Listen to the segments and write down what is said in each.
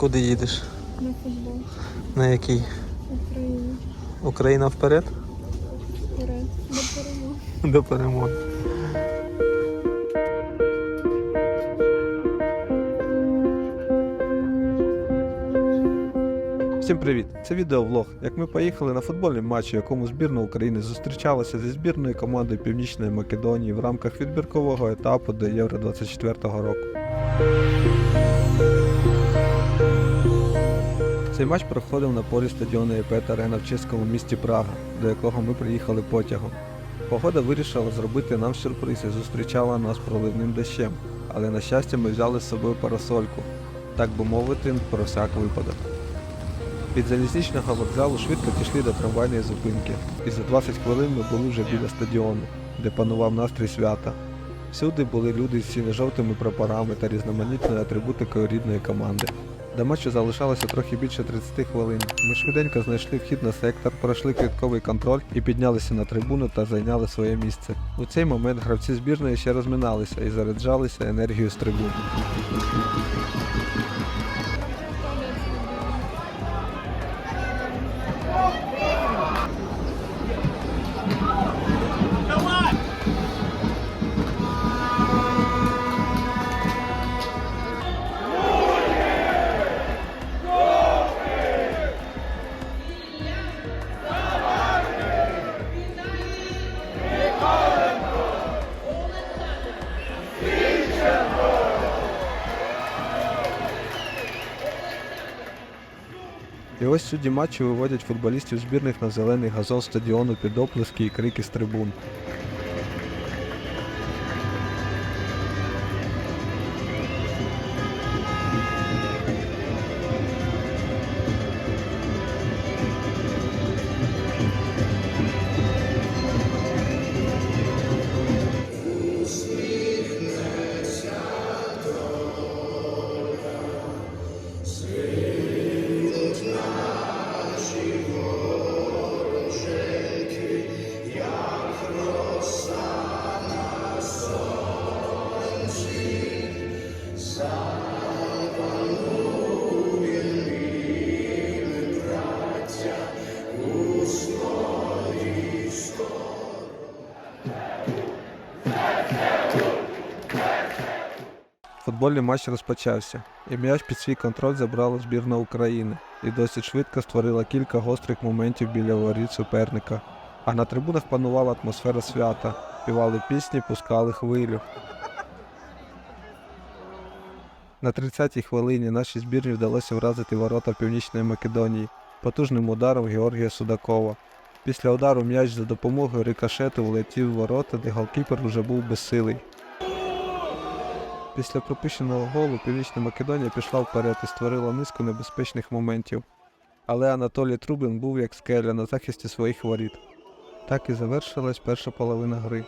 Куди їдеш? на футбол На який? України. Україна вперед? Вперед. До перемоги. До перемоги. Всім привіт! Це відеовлог. Як ми поїхали на футбольний матч, у якому збірна України зустрічалася зі збірною командою Північної Македонії в рамках відбіркового етапу до Євро 24 року. Цей матч проходив на полі стадіону ЕПЕТ Арена в чеському місті Прага, до якого ми приїхали потягом. Погода вирішила зробити нам сюрприз і зустрічала нас проливним дощем, але на щастя ми взяли з собою парасольку, так би мовити, про всяк випадок. Від залізничного вокзалу швидко пішли до трамвайної зупинки, і за 20 хвилин ми були вже біля стадіону, де панував настрій свята. Всюди були люди з сіно-жовтими прапорами та різноманітною атрибутикою рідної команди. До матчу залишалося трохи більше 30 хвилин. Ми швиденько знайшли вхід на сектор, пройшли квітковий контроль і піднялися на трибуну та зайняли своє місце. У цей момент гравці збірної ще розминалися і заряджалися енергією з трибун. І ось судді матчу виводять футболістів збірних на зелений газон стадіону під оплески і крики з трибун. Футбольний матч розпочався, і м'яч під свій контроль забрала збірна України і досить швидко створила кілька гострих моментів біля воріт суперника. А на трибунах панувала атмосфера свята, співали пісні, пускали хвилю. На 30-й хвилині нашій збірні вдалося вразити ворота Північної Македонії потужним ударом Георгія Судакова. Після удару м'яч за допомогою рикошету влетів в ворота, де голкіпер уже був безсилий. Після пропущеного голу Північна Македонія пішла вперед і створила низку небезпечних моментів. Але Анатолій Трубин був як скеля на захисті своїх воріт. Так і завершилась перша половина гри.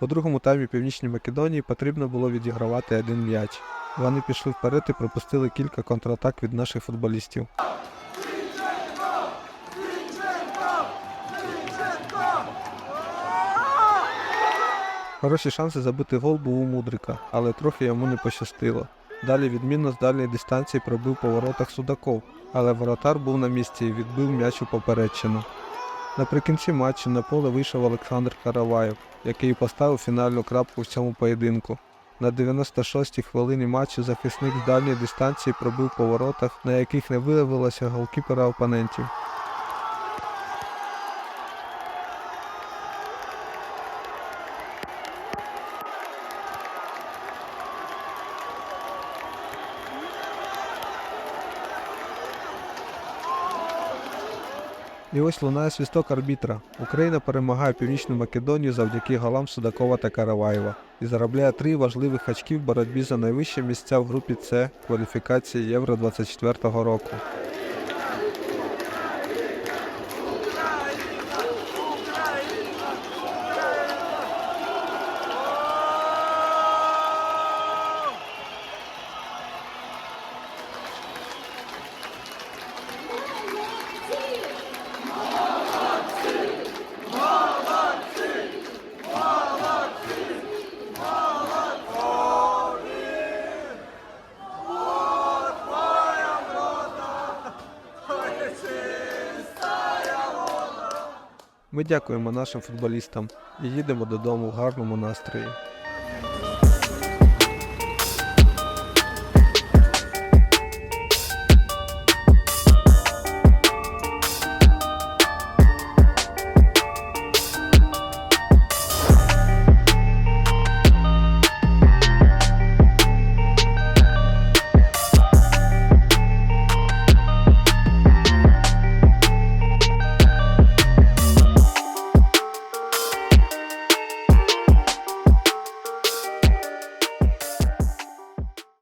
У другому таймі Північній Македонії потрібно було відігравати один м'яч. Вони пішли вперед і пропустили кілька контратак від наших футболістів. Хороші шанси забити гол був у Мудрика, але трохи йому не пощастило. Далі відмінно з дальньої дистанції пробив по воротах Судаков, але воротар був на місці і відбив м'яч у поперечину. Наприкінці матчу на поле вийшов Олександр Караваєв, який поставив фінальну крапку в цьому поєдинку. На 96-й хвилині матчу захисник з дальньої дистанції пробив по воротах, на яких не виявилося голкіпера опонентів. І ось лунає свісток арбітра. Україна перемагає Північну Македонію завдяки голам Судакова та Караваєва і заробляє три важливих очки в боротьбі за найвищі місця в групі С кваліфікації Євро 24 року. Ми дякуємо нашим футболістам і їдемо додому в гарному настрої.